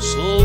So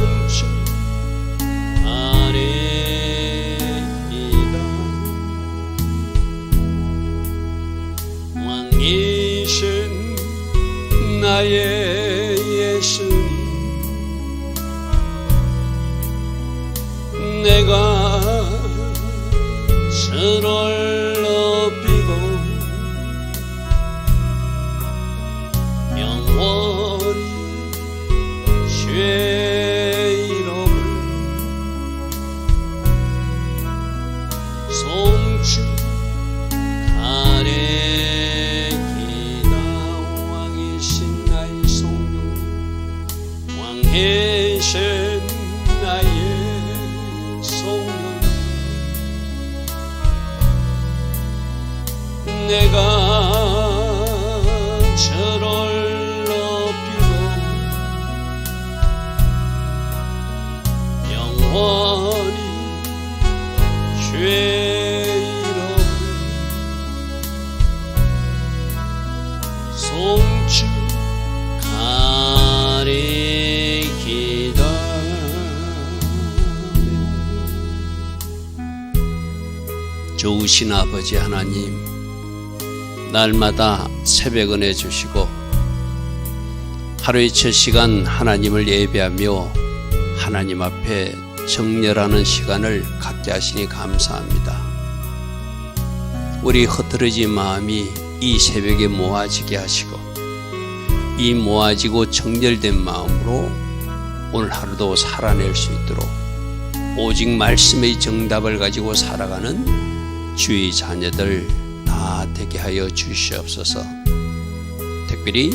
좋으신 아버지 하나님 날마다 새벽 은혜 주시고 하루의 첫 시간 하나님을 예배하며 하나님 앞에 정렬하는 시간을 갖게 하시니 감사합니다. 우리 흐트러진 마음이 이 새벽에 모아지게 하시고 이 모아지고 정렬된 마음으로 오늘 하루도 살아낼 수 있도록 오직 말씀의 정답을 가지고 살아가는 주의 자녀들 다 되게 하여 주시옵소서. 특별히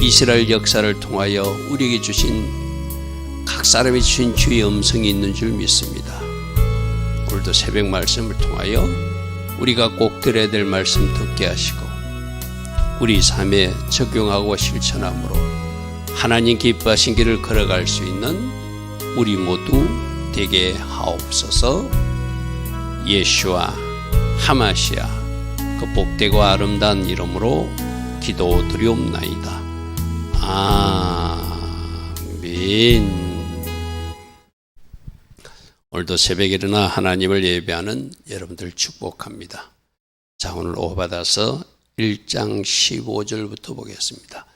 이스라엘 역사를 통하여 우리에게 주신 각 사람이 주신 주의 음성이 있는 줄 믿습니다. 오늘도 새벽 말씀을 통하여 우리가 꼭 들어야 될 말씀 듣게 하시고 우리 삶에 적용하고 실천함으로 하나님 기뻐하신 길을 걸어갈 수 있는 우리 모두 되게 하옵소서 예수와 하마시아 그 복되고 아름다운 이름으로 기도드리옵나이다. 아멘. 오늘도 새벽에 일어나 하나님을 예배하는 여러분들 축복합니다. 자, 오늘 오받아서 1장 15절부터 보겠습니다.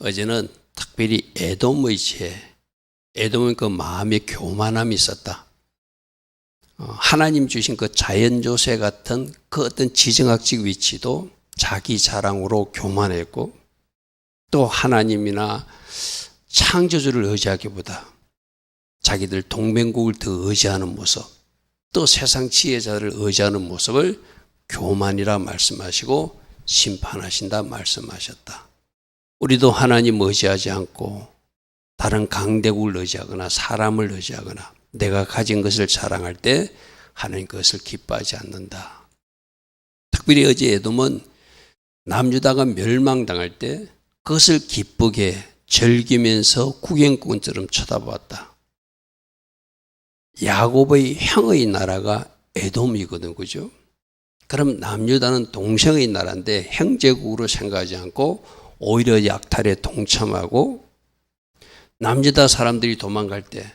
어제는 특별히 에돔의 죄, 에돔은 그 마음의 교만함이 있었다. 어, 하나님 주신 그 자연조세 같은 그 어떤 지정학적 위치도 자기 자랑으로 교만했고 또 하나님이나 창조주를 의지하기보다 자기들 동맹국을 더 의지하는 모습 또 세상 지혜자를 의지하는 모습을 교만이라 말씀하시고 심판하신다 말씀하셨다. 우리도 하나님 의지하지 않고 다른 강대국을 의지하거나 사람을 의지하거나 내가 가진 것을 자랑할 때 하나님 그것을 기뻐하지 않는다. 특별히 어제 에돔은 남유다가 멸망당할 때 그것을 기쁘게 즐기면서 구경꾼처럼 쳐다보았다. 야곱의 형의 나라가 에돔이거든, 그죠? 그럼 남유다는 동생의 나라인데 형제국으로 생각하지 않고 오히려 약탈에 동참하고 남유다 사람들이 도망갈 때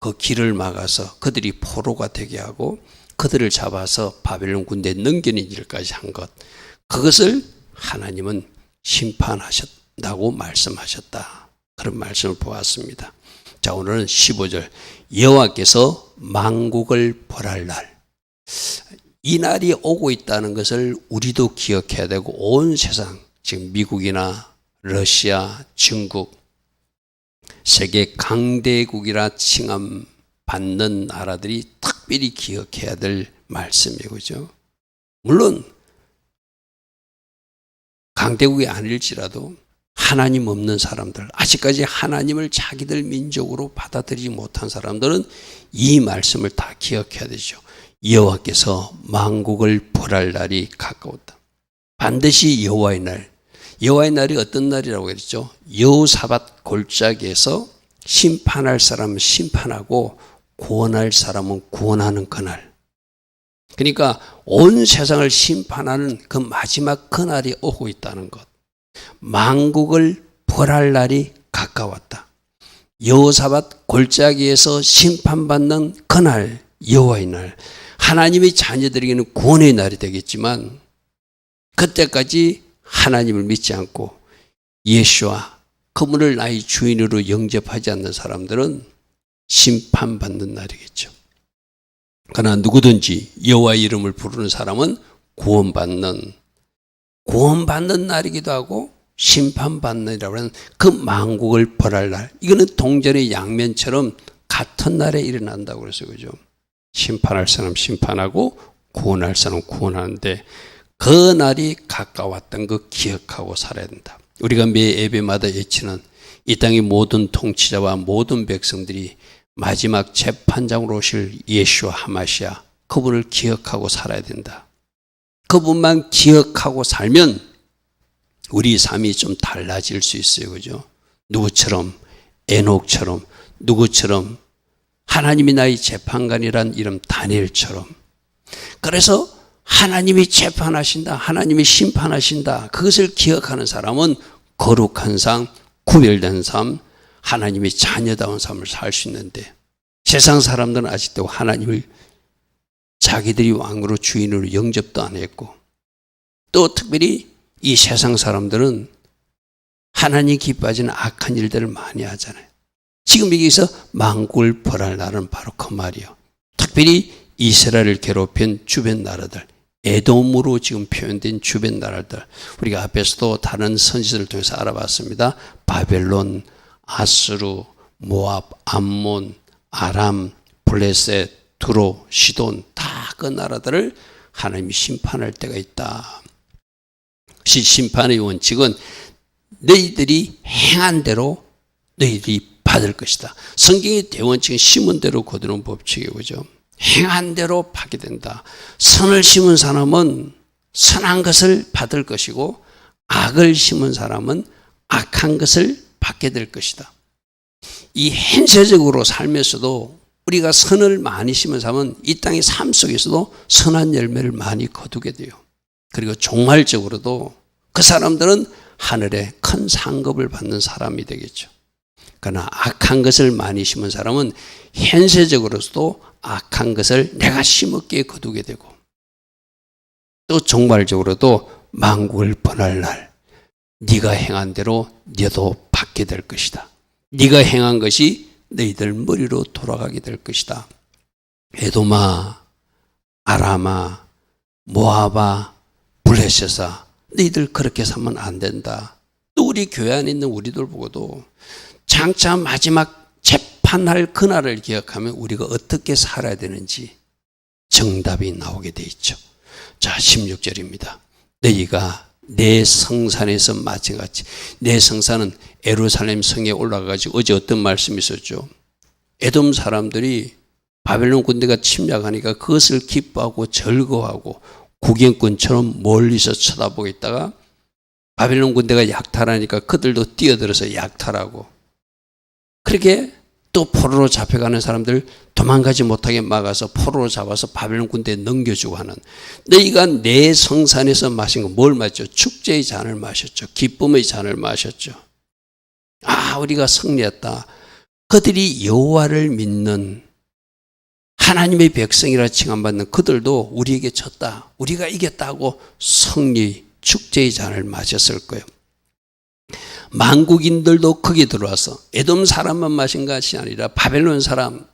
그 길을 막아서 그들이 포로가 되게 하고 그들을 잡아서 바벨론 군대에 넘기는 일까지 한 것. 그것을 하나님은 심판하셨다고 말씀하셨다. 그런 말씀을 보았습니다. 자, 오늘은 15절. 여호와께서 만국을 벌할 날. 이 날이 오고 있다는 것을 우리도 기억해야 되고 온 세상, 지금 미국이나 러시아, 중국, 세계 강대국이라 칭함 받는 나라들이 특별히 기억해야 될 말씀이고죠. 물론 강대국이 아닐지라도 하나님 없는 사람들, 아직까지 하나님을 자기들 민족으로 받아들이지 못한 사람들은 이 말씀을 다 기억해야 되죠. 여호와께서 만국을 벌할 날이 가까웠다. 반드시 여호와의 날. 여호와의 날이 어떤 날이라고 했죠? 여호사밧 골짜기에서 심판할 사람은 심판하고 구원할 사람은 구원하는 그날. 그러니까 온 세상을 심판하는 그 마지막 그날이 오고 있다는 것. 만국을 벌할 날이 가까웠다. 여호사밧 골짜기에서 심판받는 그날, 여호와의 날. 하나님의 자녀들에게는 구원의 날이 되겠지만 그때까지 하나님을 믿지 않고 예수와 그분을 나의 주인으로 영접하지 않는 사람들은 심판받는 날이겠죠. 그러나 누구든지 여호와의 이름을 부르는 사람은 구원받는 구원받는 날이기도 하고 심판받는이라고 하는 그 만국을 벌할 날. 이거는 동전의 양면처럼 같은 날에 일어난다고 그래서 그죠. 심판할 사람 심판하고 구원할 사람 구원하는데 그 날이 가까웠던 거 기억하고 살아야 된다. 우리가 매 예배마다 외치는 이 땅의 모든 통치자와 모든 백성들이 마지막 재판장으로 오실 예수와 하마시아 그분을 기억하고 살아야 된다. 그분만 기억하고 살면 우리 삶이 좀 달라질 수 있어요. 그죠? 누구처럼 에녹처럼 누구처럼 하나님이 나의 재판관이란 이름 다니엘처럼 그래서 하나님이 재판하신다. 하나님이 심판하신다. 그것을 기억하는 사람은 거룩한 삶, 구별된 삶, 하나님의 자녀다운 삶을 살 수 있는데 세상 사람들은 아직도 하나님을 자기들이 왕으로 주인으로 영접도 안 했고 또 특별히 이 세상 사람들은 하나님 기뻐하지는 악한 일들을 많이 하잖아요. 지금 여기서 망국을 벌할 날은 바로 그 말이요. 특별히 이스라엘을 괴롭힌 주변 나라들, 에돔으로 지금 표현된 주변 나라들. 우리가 앞에서도 다른 선지들을 통해서 알아봤습니다. 바벨론, 아스루, 모압, 암몬, 아람, 블레셋, 두로, 시돈 다 그 나라들을 하나님이 심판할 때가 있다. 심판의 원칙은 너희들이 행한 대로 너희들이 받을 것이다. 성경의 대원칙은 심은 대로 거두는 법칙이에요. 그죠? 행한 대로 받게 된다. 선을 심은 사람은 선한 것을 받을 것이고 악을 심은 사람은 악한 것을 받게 될 것이다. 이 현세적으로 살면서도 우리가 선을 많이 심은 사람은 이 땅의 삶 속에서도 선한 열매를 많이 거두게 돼요. 그리고 종말적으로도 그 사람들은 하늘에 큰 상급을 받는 사람이 되겠죠. 그러나 악한 것을 많이 심은 사람은 현세적으로서도 악한 것을 내가 심었기에 거두게 되고 또 종말적으로도 망국을 번할 날 네가 행한 대로 너도 받게 될 것이다. 네가 행한 것이 너희들 머리로 돌아가게 될 것이다. 에도마, 아라마, 모아바, 블레셋아 너희들 그렇게 살면 안 된다. 또 우리 교회 안에 있는 우리들 보고도 장차 마지막 재판할 그날을 기억하면 우리가 어떻게 살아야 되는지 정답이 나오게 돼 있죠. 자, 16절입니다. 너희가 내 성산에서 마찬가지. 내 성산은 에루살렘 성에 올라가가지고 어제 어떤 말씀이 있었죠? 에돔 사람들이 바벨론 군대가 침략하니까 그것을 기뻐하고 즐거워하고 구경꾼처럼 멀리서 쳐다보고 있다가 바벨론 군대가 약탈하니까 그들도 뛰어들어서 약탈하고 그렇게 또 포로로 잡혀가는 사람들 도망가지 못하게 막아서 포로로 잡아서 바벨론 군대에 넘겨주고 하는 너희가 내 성산에서 마신 거 뭘 마셨죠? 축제의 잔을 마셨죠. 기쁨의 잔을 마셨죠. 아 우리가 승리했다. 그들이 여호와를 믿는 하나님의 백성이라 칭함받는 그들도 우리에게 졌다. 우리가 이겼다고 승리 축제의 잔을 마셨을 거예요. 만국인들도 거기 들어와서 에돔 사람만 마신 것이 아니라 바벨론 사람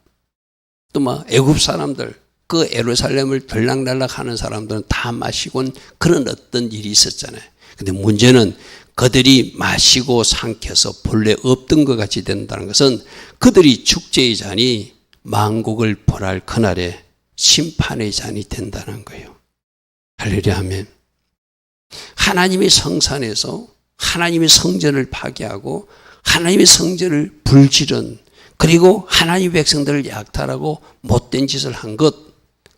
또뭐 애굽 사람들 그 에루살렘을 들락날락 하는 사람들은 다 마시곤 그런 어떤 일이 있었잖아요. 근데 문제는 그들이 마시고 삼켜서 본래 없던 것 같이 된다는 것은 그들이 축제의 잔이 만국을 벌할 그날에 심판의 잔이 된다는 거예요. 할렐루야 하면 하나님의 성산에서 하나님의 성전을 파괴하고 하나님의 성전을 불지른 그리고 하나님의 백성들을 약탈하고 못된 짓을 한 것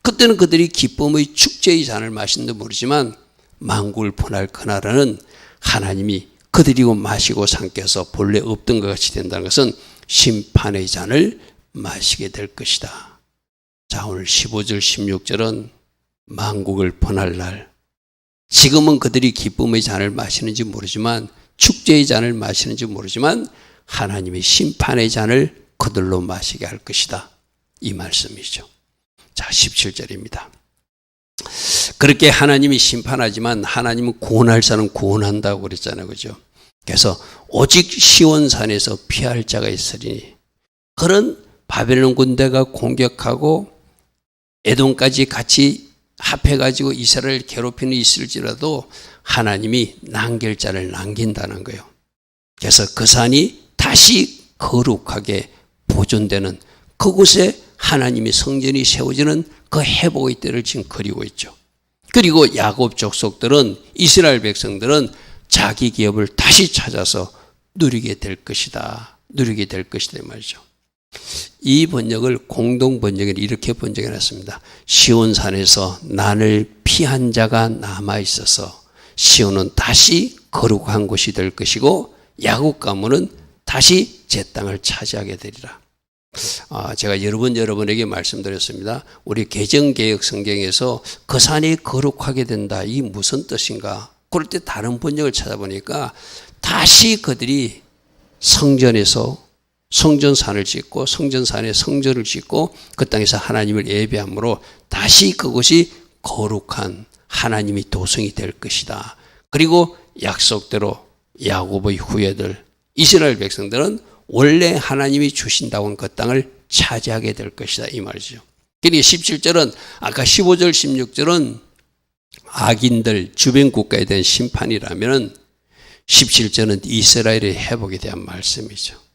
그때는 그들이 기쁨의 축제의 잔을 마신도 모르지만 만국을 분할 그날은 하나님이 그들이고 마시고 삼켜서 본래 없던 것 같이 된다는 것은 심판의 잔을 마시게 될 것이다. 자, 오늘 15절, 16절은 만국을 분할 날. 지금은 그들이 기쁨의 잔을 마시는지 모르지만 축제의 잔을 마시는지 모르지만 하나님의 심판의 잔을 그들로 마시게 할 것이다. 이 말씀이죠. 자, 17절입니다. 그렇게 하나님이 심판하지만 하나님은 구원할 사람 구원한다고 그랬잖아요. 그죠? 그래서 오직 시온산에서 피할 자가 있으리니 그런 바벨론 군대가 공격하고 에돔까지 같이 합해가지고 이스라엘 괴롭히는 있을지라도 하나님이 난결자를 남긴다는 거예요. 그래서 그 산이 다시 거룩하게 보존되는 그곳에 하나님의 성전이 세워지는 그 회복의 때를 지금 그리고 있죠. 그리고 야곱 족속들은 이스라엘 백성들은 자기 기업을 다시 찾아서 누리게 될 것이다. 누리게 될 것이다 말이죠. 이 번역을 공동 번역에 이렇게 번역해 놨습니다. 시온산에서 난을 피한 자가 남아 있어서 시온은 다시 거룩한 곳이 될 것이고 야곱 가문은 다시 제 땅을 차지하게 되리라. 아, 제가 여러 번 여러분에게 말씀드렸습니다. 우리 개정개혁 성경에서 그 산이 거룩하게 된다. 이 무슨 뜻인가? 그럴 때 다른 번역을 찾아보니까 다시 그들이 성전에서 성전산을 짓고 성전산에 성전을 짓고 그 땅에서 하나님을 예배함으로 다시 그곳이 거룩한 하나님이 도성이 될 것이다. 그리고 약속대로 야곱의 후예들 이스라엘 백성들은 원래 하나님이 주신다고 한 그 땅을 차지하게 될 것이다 이 말이죠. 그러니 17절은 아까 15절 16절은 악인들 주변 국가에 대한 심판이라면 17절은 이스라엘의 회복에 대한 말씀이죠.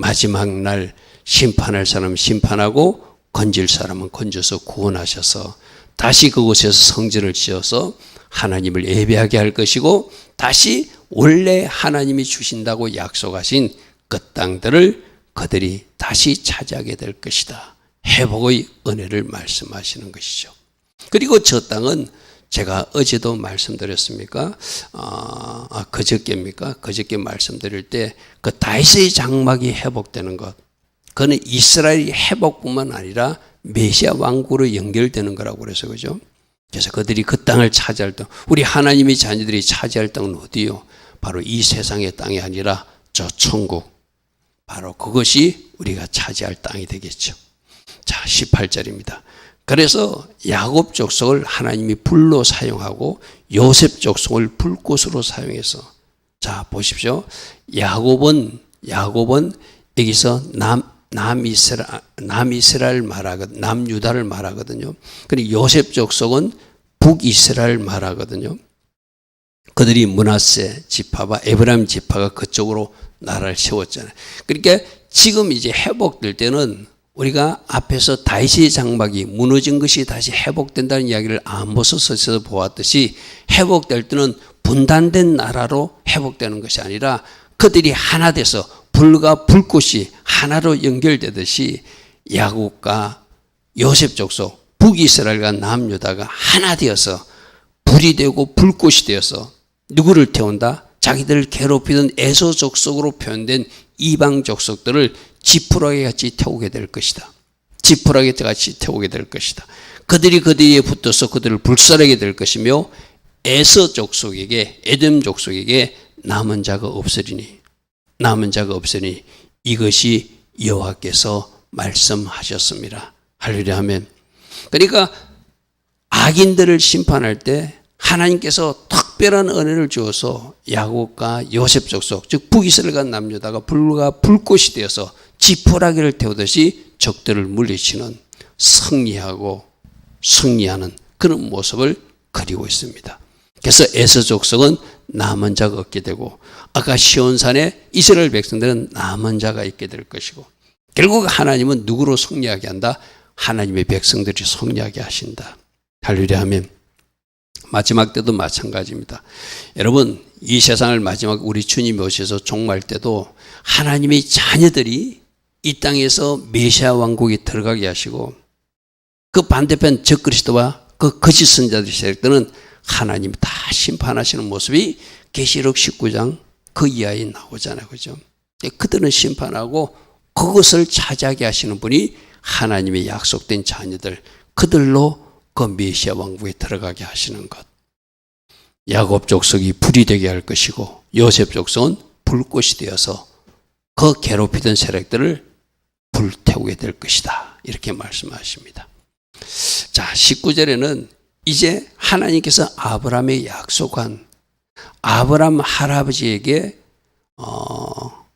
마지막 날 심판할 사람 심판하고 건질 사람은 건져서 구원하셔서 다시 그곳에서 성전을 지어서 하나님을 예배하게 할 것이고 다시 원래 하나님이 주신다고 약속하신 그 땅들을 그들이 다시 차지하게 될 것이다. 회복의 은혜를 말씀하시는 것이죠. 그리고 저 땅은 제가 어제도 말씀드렸습니까? 아, 아 그저께입니까? 그저께 말씀드릴 때 그 다윗의 장막이 회복되는 것. 그는 이스라엘이 회복뿐만 아니라 메시아 왕국으로 연결되는 거라고 그래서 그죠? 그래서 그들이 그 땅을 차지할 땅, 우리 하나님의 자녀들이 차지할 땅은 어디요? 바로 이 세상의 땅이 아니라 저 천국. 바로 그것이 우리가 차지할 땅이 되겠죠. 자, 18절입니다. 그래서 야곱 족속을 하나님이 불로 사용하고 요셉 족속을 불꽃으로 사용해서 자 보십시오. 야곱은 야곱은 여기서 남 남이스라 남이스라엘 말하거든 남유다를 말하거든요. 그리고 요셉 족속은 북이스라엘 말하거든요. 그들이 문하세 지파와 에브라임 지파가 그쪽으로 나라를 세웠잖아요. 그러니까 지금 이제 회복될 때는 우리가 앞에서 다윗의 장막이 무너진 것이 다시 회복된다는 이야기를 아모스서에서 보았듯이 회복될 때는 분단된 나라로 회복되는 것이 아니라 그들이 하나 돼서 불과 불꽃이 하나로 연결되듯이 야곱과 요셉 족속 북이스라엘과 남유다가 하나 되어서 불이 되고 불꽃이 되어서 누구를 태운다? 자기들을 괴롭히던 에서 족속으로 표현된 이방 족속들을 지푸라기 같이 태우게 될 것이다. 지푸라기 같이 태우게 될 것이다. 그들이 그들에 붙어서 그들을 불살하게 될 것이며 에서 족속에게 에덴 족속에게 남은 자가 없으리니 남은 자가 없으니 이것이 여호와께서 말씀하셨습니다. 할렐루야 하면 그러니까 악인들을 심판할 때 하나님께서 특별한 은혜를 주어서 야곱과 요셉 족속 즉 북이스라엘과 남유다가 불과 불꽃이 되어서 지푸라기를 태우듯이 적들을 물리치는 승리하고 승리하는 그런 모습을 그리고 있습니다. 그래서 에서 족속은 남은 자가 없게 되고 아까 시온산에 이스라엘 백성들은 남은 자가 있게 될 것이고 결국 하나님은 누구로 승리하게 한다? 하나님의 백성들이 승리하게 하신다. 할렐루야 하면 마지막 때도 마찬가지입니다. 여러분 이 세상을 마지막 우리 주님이 오셔서 종말 때도 하나님의 자녀들이 이 땅에서 메시아 왕국에 들어가게 하시고 그 반대편 적그리스도와 그 거짓 선자들의 세력들은 하나님이 다 심판하시는 모습이 계시록 19장 그 이하에 나오잖아요. 그죠? 그들은 심판하고 그것을 차지하게 하시는 분이 하나님의 약속된 자녀들 그들로 그 메시아 왕국에 들어가게 하시는 것. 야곱 족속이 불이 되게 할 것이고 요셉 족속은 불꽃이 되어서 그 괴롭히던 세력들을 불태우게 될 것이다. 이렇게 말씀하십니다. 자, 19절에는 이제 하나님께서 아브라함에 약속한 아브라함 할아버지에게 어,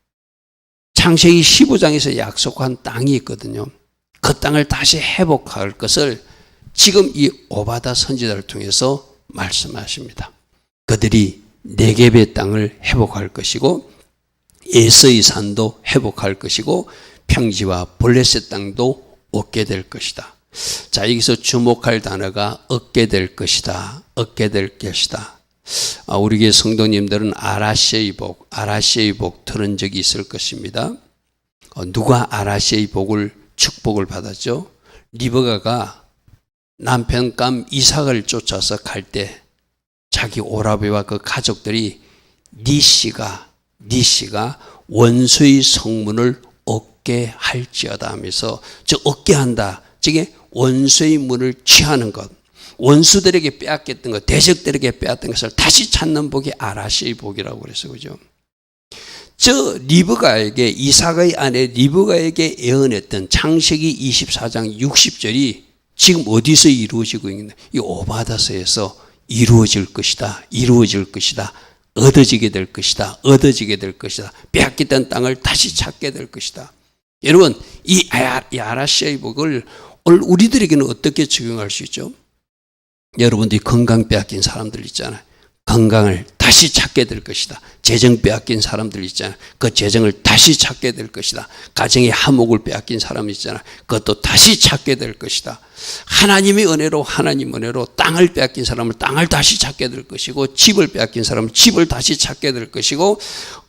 창세기 15장에서 약속한 땅이 있거든요. 그 땅을 다시 회복할 것을 지금 이 오바다 선지자를 통해서 말씀하십니다. 그들이 네겝의 땅을 회복할 것이고 에서의 산도 회복할 것이고 평지와 볼레셋 땅도 얻게 될 것이다. 자, 여기서 주목할 단어가 얻게 될 것이다. 얻게 될 것이다. 아, 우리 교회 성도님들은 아라시의 복, 아라시의 복 들은 적이 있을 것입니다. 어, 누가 아라시의 복을 축복을 받았죠? 리버가가 남편 감 이삭을 쫓아서 갈 때 자기 오라비와 그 가족들이 니씨가 니씨가 원수의 성문을 얻게 할지어다 하면서 저 얻게 한다. 저게 원수의 문을 취하는 것. 원수들에게 빼앗겼던 것, 대적들에게 빼앗던 것을 다시 찾는 복이 아라시의 복이라고 그래서 그죠. 저 리브가에게 이삭의 아내 리브가에게 예언했던 창세기 24장 60절이 지금 어디서 이루어지고 있는 이 오바다서에서 이루어질 것이다. 이루어질 것이다. 얻어지게 될 것이다. 얻어지게 될 것이다. 빼앗겼던 땅을 다시 찾게 될 것이다. 여러분, 이 아라시아의 복을 오늘 우리들에게는 어떻게 적용할 수 있죠? 여러분들이 건강 빼앗긴 사람들 있잖아요. 건강을 다시 찾게 될 것이다. 재정 빼앗긴 사람들 있잖아요. 그 재정을 다시 찾게 될 것이다. 가정의 화목을 빼앗긴 사람 있잖아요. 그것도 다시 찾게 될 것이다. 하나님의 은혜로 하나님 은혜로 땅을 빼앗긴 사람을 땅을 다시 찾게 될 것이고 집을 빼앗긴 사람은 집을 다시 찾게 될 것이고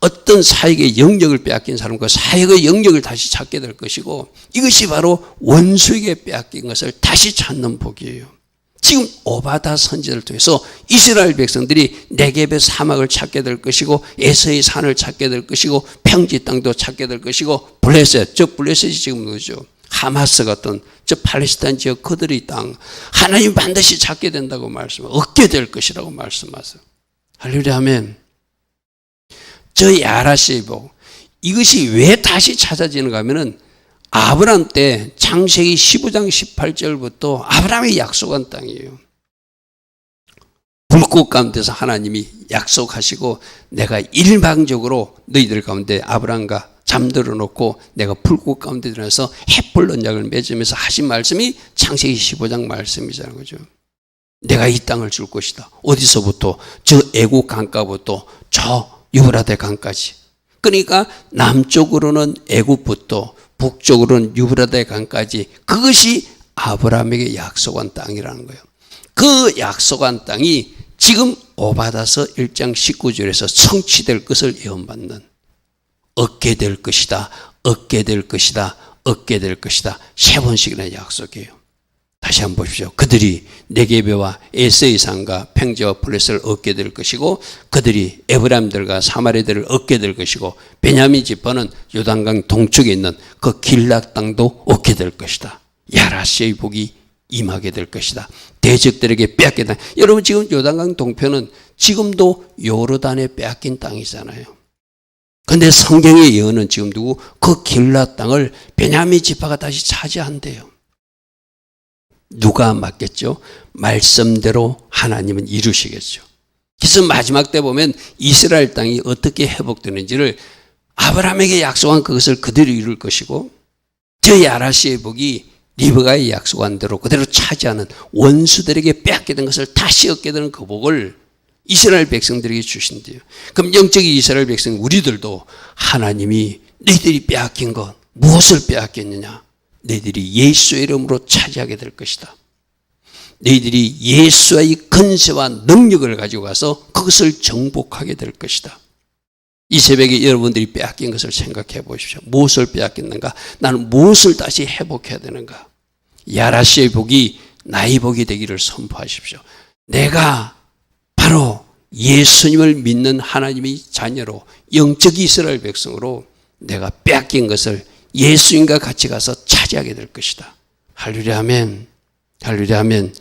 어떤 사역의 영역을 빼앗긴 사람은 그 사역의 영역을 다시 찾게 될 것이고 이것이 바로 원수에게 빼앗긴 것을 다시 찾는 복이에요. 지금 오바다 선지를 통해서 이스라엘 백성들이 네겝의 사막을 찾게 될 것이고 에서의 산을 찾게 될 것이고 평지 땅도 찾게 될 것이고 블레셋 저 블레셋이 지금 누구죠? 하마스 같은 저 팔레스타인 지역 그들의 땅 하나님 반드시 찾게 된다고 말씀 얻게 될 것이라고 말씀하세요. 할렐루야 하면 저 야라시의 복 이것이 왜 다시 찾아지는가 하면은 아브람 때 창세기 15장 18절부터 아브람이 약속한 땅이에요. 불꽃 가운데서 하나님이 약속하시고 내가 일방적으로 너희들 가운데 아브람과 잠들어 놓고 내가 불꽃 가운데 들어서 햇불 언약을 맺으면서 하신 말씀이 창세기 15장 말씀이잖아요. 그죠? 내가 이 땅을 줄 것이다. 어디서부터? 저 애국 강가부터 저 유브라데 강까지. 그러니까 남쪽으로는 애국부터 북쪽으로는 유브라데 강까지 그것이 아브라함에게 약속한 땅이라는 거예요. 그 약속한 땅이 지금 오바다서 1장 19절에서 성취될 것을 예언받는 얻게 될 것이다. 얻게 될 것이다. 얻게 될 것이다. 세 번씩이나 약속해요. 다시 한번 보십시오. 그들이 네게베와 에스의 산과 평지와 플레스를 얻게 될 것이고 그들이 에브람들과 사마리들을 얻게 될 것이고 베냐민 지파는 요단강 동쪽에 있는 그 길락 땅도 얻게 될 것이다. 야라시의 복이 임하게 될 것이다. 대적들에게 빼앗긴 여러분 지금 요단강 동편은 지금도 요르단에 빼앗긴 땅이잖아요. 근데 성경의 예언은 지금 누구 그 길라 땅을 베냐민 지파가 다시 차지한대요. 누가 맡겠죠? 말씀대로 하나님은 이루시겠죠. 그래서 마지막 때 보면 이스라엘 땅이 어떻게 회복되는지를 아브라함에게 약속한 그것을 그대로 이룰 것이고 저 야라시의 복이 리브가의 약속한 대로 그대로 차지하는 원수들에게 빼앗게 것을 다시 얻게 되는 그 복을 이스라엘 백성들에게 주신대요. 그럼 영적인 이스라엘 백성 우리들도 하나님이 너희들이 빼앗긴 것 무엇을 빼앗겼느냐? 너희들이 예수의 이름으로 차지하게 될 것이다. 너희들이 예수의 근세와 능력을 가지고 가서 그것을 정복하게 될 것이다. 이 새벽에 여러분들이 빼앗긴 것을 생각해 보십시오. 무엇을 빼앗겼는가? 나는 무엇을 다시 회복해야 되는가? 야라시의 복이 나의 복이 되기를 선포하십시오. 내가 바로 예수님을 믿는 하나님의 자녀로 영적 이스라엘 백성으로 내가 빼앗긴 것을 예수님과 같이 가서 차지하게 될 것이다. 할렐루야 하면 할렐루야 하면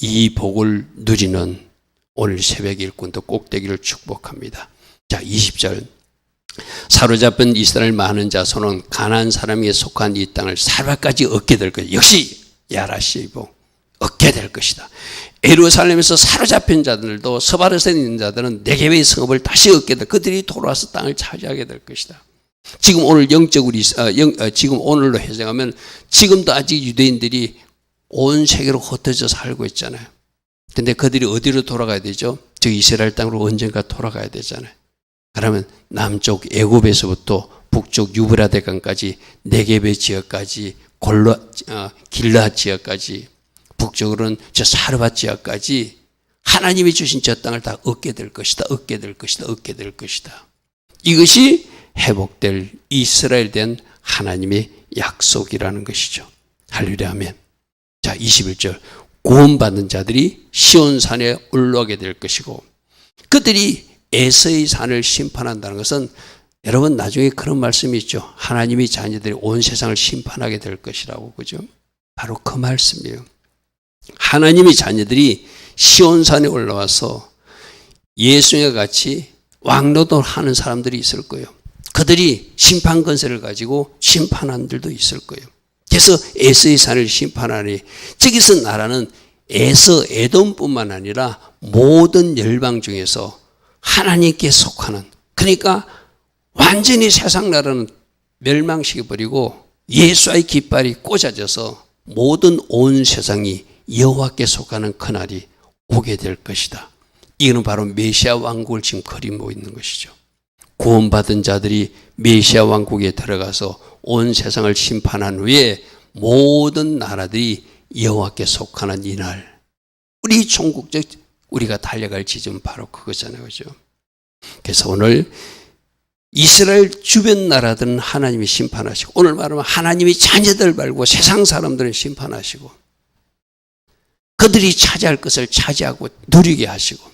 이 복을 누리는 오늘 새벽 일꾼도 꼭 되기를 축복합니다. 자, 20절. 사로잡은 이스라엘 많은 자손은 가난한 사람에게 속한 이 땅을 사바까지 얻게 될 것이다. 역시 야라시의 복 얻게 될 것이다. 에루살렘에서 사로잡힌 자들도 서바르에 있는 자들은 네개의 성읍을 다시 얻게 될 그들이 돌아와서 땅을 차지하게 될 것이다. 지금 오늘 영적으로 어, 영, 어, 지금 오늘로 해석하면 지금도 아직 유대인들이 온 세계로 흩어져 살고 있잖아요. 근데 그들이 어디로 돌아가야 되죠? 저 이스라엘 땅으로 언젠가 돌아가야 되잖아요. 그러면 남쪽 애굽에서부터 북쪽 유브라데 강까지 네개베 지역까지 골라 어, 길라 지역까지 북쪽으로는 저 사르밧 지역까지 하나님이 주신 저 땅을 다 얻게 될 것이다. 얻게 될 것이다. 얻게 될 것이다. 이것이 회복될 이스라엘 된 하나님의 약속이라는 것이죠. 할렐루야 하면 자 21절 구원받은 자들이 시온산에 올라오게 될 것이고 그들이 에서의 산을 심판한다는 것은 여러분 나중에 그런 말씀이 있죠. 하나님이 자녀들이 온 세상을 심판하게 될 것이라고 그죠? 바로 그 말씀이에요. 하나님의 자녀들이 시온산에 올라와서 예수님과 같이 왕노도 하는 사람들이 있을 거예요. 그들이 심판 건세를 가지고 심판한 들도 있을 거예요. 그래서 에서의 산을 심판하니 저기서 나라는 에서 에돔뿐만 아니라 모든 열방 중에서 하나님께 속하는 그러니까 완전히 세상 나라는 멸망시켜 버리고 예수의 깃발이 꽂아져서 모든 온 세상이 여호와께 속하는 그날이 오게 될 것이다. 이거는 바로 메시아 왕국을 지금 그리고 있는 것이죠. 구원받은 자들이 메시아 왕국에 들어가서 온 세상을 심판한 후에 모든 나라들이 여호와께 속하는 이날 우리 종국적 우리가 달려갈 지점 바로 그거잖아요. 그죠? 그래서 오늘 이스라엘 주변 나라들은 하나님이 심판하시고 오늘 말하면 하나님이 자녀들 말고 세상 사람들은 심판하시고 그들이 차지할 것을 차지하고 누리게 하시고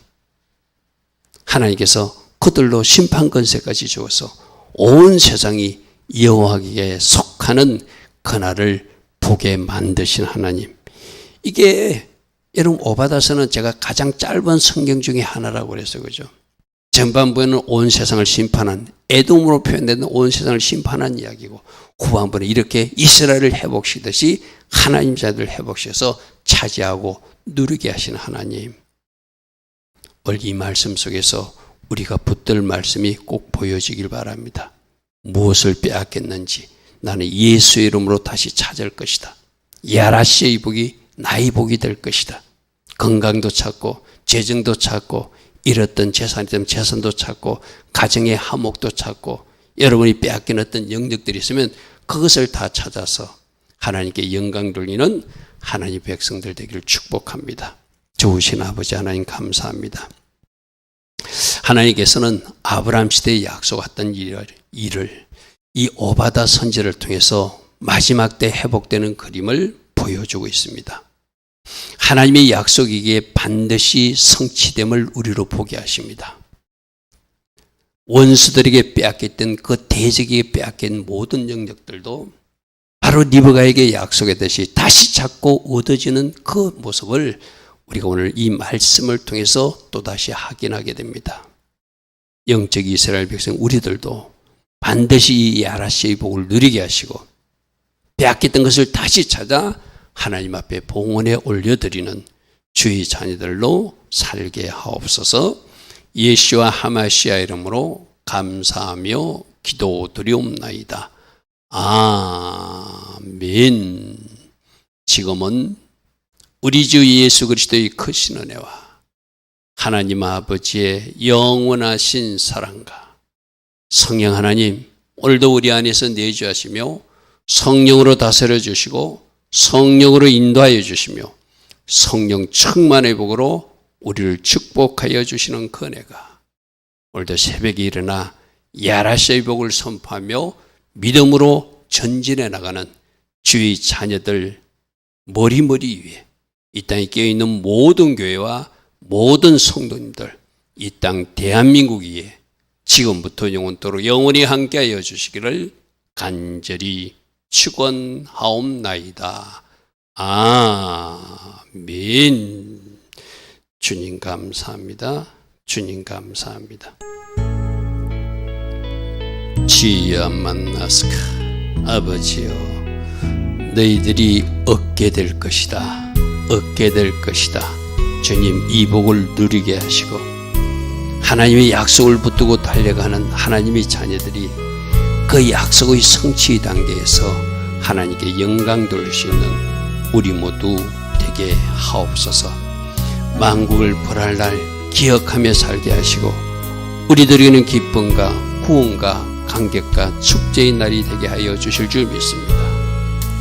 하나님께서 그들로 심판 권세까지 주어서 온 세상이 여호와에게 속하는 그날을 보게 만드신 하나님. 이게 여러분 오바다서는 제가 가장 짧은 성경 중에 하나라고 그래서 그죠. 전반부에는 온 세상을 심판한 애돔으로 표현되는 온 세상을 심판한 이야기고 후반부는 이렇게 이스라엘을 회복시듯이 하나님 자들 회복시켜서 차지하고 누리게 하신 하나님. 오늘 이 말씀 속에서 우리가 붙들 말씀이 꼭 보여지길 바랍니다. 무엇을 빼앗겼는지 나는 예수의 이름으로 다시 찾을 것이다. 야라시의 복이 나의 복이 될 것이다. 건강도 찾고 재정도 찾고 잃었던 재산이든 재산도 찾고 가정의 화목도 찾고 여러분이 빼앗긴 어떤 영역들이 있으면 그것을 다 찾아서 하나님께 영광 돌리는 하나님 백성들 되기를 축복합니다. 좋으신 아버지 하나님 감사합니다. 하나님께서는 아브라함 시대에 약속했던 일을, 이 오바다 선지를 통해서 마지막 때 회복되는 그림을 보여주고 있습니다. 하나님의 약속이기에 반드시 성취됨을 우리로 보게 하십니다. 원수들에게 빼앗겼던 그 대적에게 빼앗긴 모든 영역들도 바로 리브가에게 약속했듯이 다시 찾고 얻어지는 그 모습을 우리가 오늘 이 말씀을 통해서 또다시 확인하게 됩니다. 영적 이스라엘 백성 우리들도 반드시 이 야라시의 복을 누리게 하시고 빼앗겼던 것을 다시 찾아 하나님 앞에 봉헌에 올려드리는 주의 자녀들로 살게 하옵소서 예시와 하마시아 이름으로 감사하며 기도드리옵나이다. 아멘. 지금은 우리 주 예수 그리스도의 크신 은혜와 하나님 아버지의 영원하신 사랑과 성령 하나님 오늘도 우리 안에서 내주하시며 성령으로 다스려 주시고 성령으로 인도하여 주시며 성령 충만의 복으로 우리를 축복하여 주시는 그 은혜가 오늘도 새벽에 일어나 야라시의 복을 선포하며 믿음으로 전진해 나가는 주의 자녀들 머리머리 위에 이 땅에 깨어 있는 모든 교회와 모든 성도님들 이 땅 대한민국 위에 지금부터 영원토록 영원히 함께하여 주시기를 간절히 축원하옵나이다. 아멘. 주님 감사합니다. 주님 감사합니다. 주여 만나스카 아버지여 너희들이 얻게 될 것이다. 얻게 될 것이다. 주님 이 복을 누리게 하시고 하나님의 약속을 붙들고 달려가는 하나님의 자녀들이 그 약속의 성취 단계에서 하나님께 영광 돌릴 수 있는 우리 모두 되게 하옵소서. 만국을 벌할 날 기억하며 살게 하시고 우리들에게는 기쁨과 구원과 감격과 축제의 날이 되게 하여 주실 줄 믿습니다.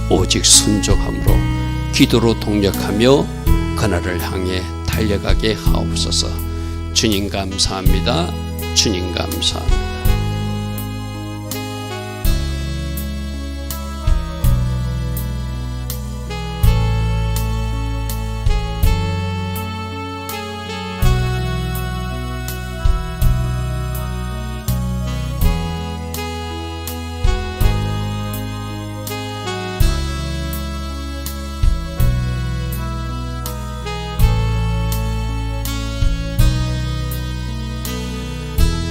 오직 순종함으로 기도로 동력하며 그날을 향해 달려가게 하옵소서. 주님 감사합니다. 주님 감사합니다.